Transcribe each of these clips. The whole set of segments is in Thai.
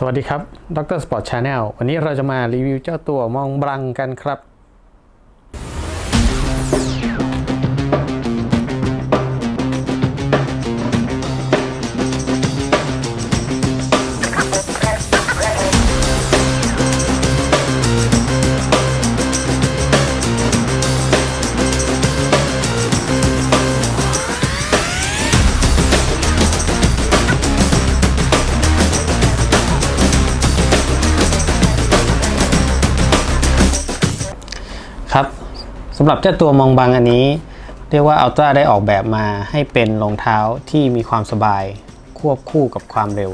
สวัสดีครับดรสปอร์ตชาแนลวันนี้เราจะมารีวิวเจ้าตัวมองบลังกันครับ ครับสำหรับเจ้าตัวมองบังอันนี้ เรียกว่าอัลตร้าได้ออกแบบมาให้เป็นรองเท้าที่มีความสบาย ควบคู่กับความเร็ว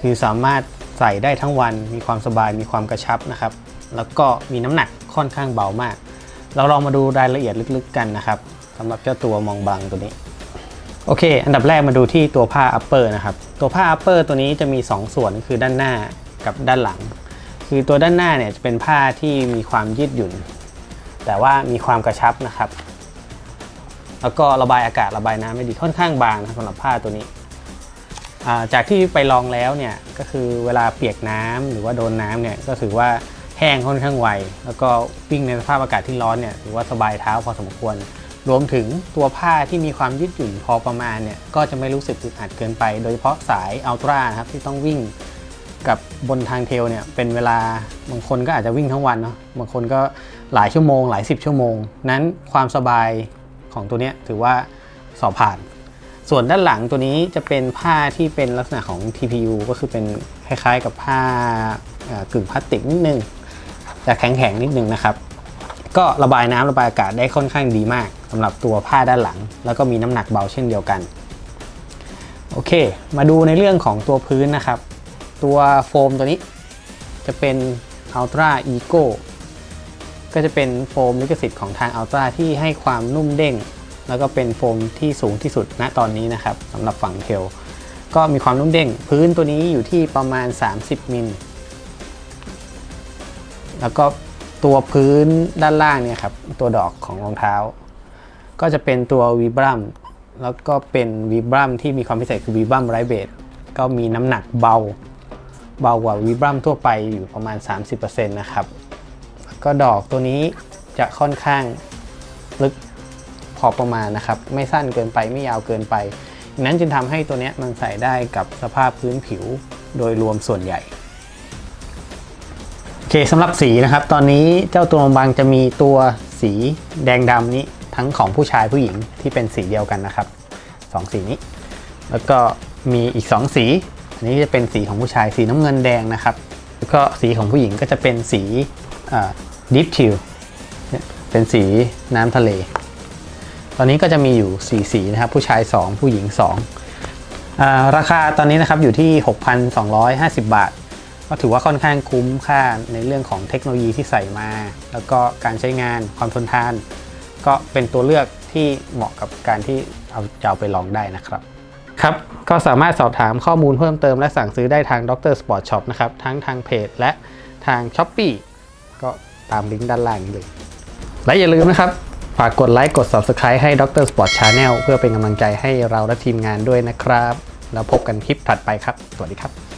คือสามารถใส่ได้ทั้งวันมีความสบายมีความกระชับนะครับ แล้วก็มีน้ำหนักค่อนข้างเบามาก เราลองมาดูรายละเอียดลึกๆกันนะครับสำหรับเจ้าตัวมองบังตัวนี้โอเค อันดับแรกมาดูที่ตัวผ้า upper นะครับ ตัวผ้า upper ตัวนี้จะมี 2 ส่วนคือด้านหน้ากับด้านหลัง คือตัวด้านหน้าเนี่ยจะเป็นผ้าที่มีความยืดหยุ่น แต่ว่ามีความกระชับนะครับ แล้วก็ระบายอากาศระบายน้ำไม่ดีค่อนข้างบางนะสำหรับผ้าตัวนี้ จากที่ไปลองแล้วเนี่ยก็คือเวลาเปียกน้ำหรือว่าโดนน้ำเนี่ยก็ถือว่าแห้งค่อนข้างไว แล้วก็วิ่งในสภาพอากาศที่ร้อนเนี่ยถือว่าสบายเท้าพอสมควร รวมถึงตัวผ้าที่มีความยืดหยุ่นพอประมาณเนี่ยก็จะไม่รู้สึกอึดอัดเกินไป โดยเฉพาะสายอัลตร้านะครับที่ต้องวิ่ง กับบนทางเทลเนี่ยเป็นเวลาบางคนก็อาจจะวิ่งทั้งวันเนาะบางคนก็หลายชั่วโมง หลายสิบชั่วโมง นั้นความสบายของตัวเนี้ยถือว่าสอบผ่าน ส่วนด้านหลังตัวนี้จะเป็นผ้าที่เป็นลักษณะของ TPU ก็คือเป็นคล้ายๆกับผ้ากึ่งพลาสติกนิดนึงจะแข็งๆนิดนึงนะครับ ก็ระบายน้ำระบายอากาศได้ค่อนข้างดีมากสำหรับตัวผ้าด้านหลัง แล้วก็มีน้ำหนักเบาเช่นเดียวกันโอเค มาดูในเรื่องของตัวพื้นนะครับ ตัวโฟมตัวนี้ จะเป็น Ultra Eco ก็จะเป็นโฟมลิขสิทธิ์ของทาง Ultra ที่ให้ความนุ่มเด้ง แล้วก็เป็นโฟมที่สูงที่สุดณตอนนี้นะครับสำหรับฝั่งเทลก็มีความนุ่มเด้ง พื้นตัวนี้อยู่ที่ประมาณ 30 มิล แล้วก็ตัวพื้นด้านล่างเนี่ยครับ ตัวดอกของรองเท้า ก็จะเป็นตัววีบรัมแล้วก็เป็นวีบรัมที่มีความพิเศษคือวีบรัมไรเบดก็มีน้ำหนักเบา เบากว่าวีบรัมทั่วไปอยู่ประมาณ 30%นะครับก็ดอกตัวนี้จะค่อนข้างลึกพอประมาณนะครับ ไม่สั้นเกินไปไม่ยาวเกินไป นั้นจึงทำให้ตัวนี้มันใส่ได้กับสภาพพื้นผิวโดยรวมส่วนใหญ่โอเคสำหรับสีนะครับ ตอนนี้เจ้าตัวบางจะมีตัวสีแดงดำนี้ทั้งของผู้ชายผู้หญิงที่เป็นสีเดียวกันนะครับสองสีนี้ แล้วก็มีอีก 2 สี นี้จะเป็นสีของผู้ชายสีน้ำเงินแดงนะครับ แล้วก็สีของผู้หญิงก็จะเป็นสีดิฟทิวเป็นสีน้ำทะเล ตอนนี้ก็จะมีอยู่ 4 สีนะครับ ผู้ชาย 2 ผู้หญิง2อาราคาตอนนี้นะครับอยู่ที่ 6,250 บาท ก็ถือว่าค่อนข้างคุ้มค่าในเรื่องของเทคโนโลยีที่ใส่มา แล้วก็การใช้งานความทนทาน ก็เป็นตัวเลือกที่เหมาะกับการที่เอาจะเอาไปลองได้นะครับ ครับ ก็สามารถสอบถามข้อมูลเพิ่มเติมและสั่งซื้อได้ทาง Dr. Sport Shop นะครับ ทั้งทางเพจและทาง s h อ p e e ก็ตามลิงก์ด้านล่างนี้เลย และอย่าลืมนะครับ ฝากกดไลค์กด Subscribe ให้ Dr. Sport Channel เพื่อเป็นกำลังใจให้เราและทีมงานด้วยนะครับ แล้วพบกันคลิปถัดไปครับ สวัสดีครับ